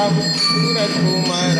Diabo, direto pro é mar.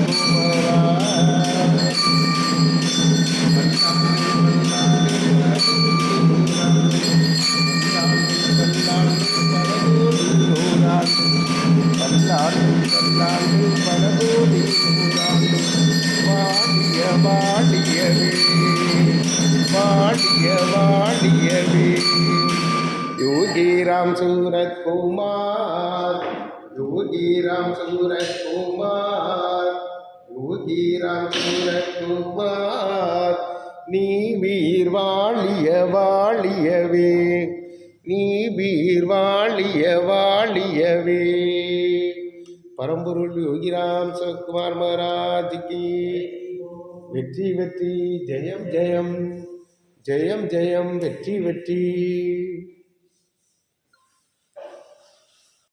வாழிய வாழியவே யோகிராம் சூரத் குமார் யோகிராம் சூரத் குமார் யோகிராம் சூரத் குமார் நீ வீர் வாழிய வாழியவே நீ வீர் வாழிய வாழியவே பரம்பொருள் யோகிராம் சிவகுமார் மகாராஜிக்கு வெற்றி வெற்றி ஜெயம் ஜெயம். ஜெயம் ஜெயம் வெற்றி வெற்றி.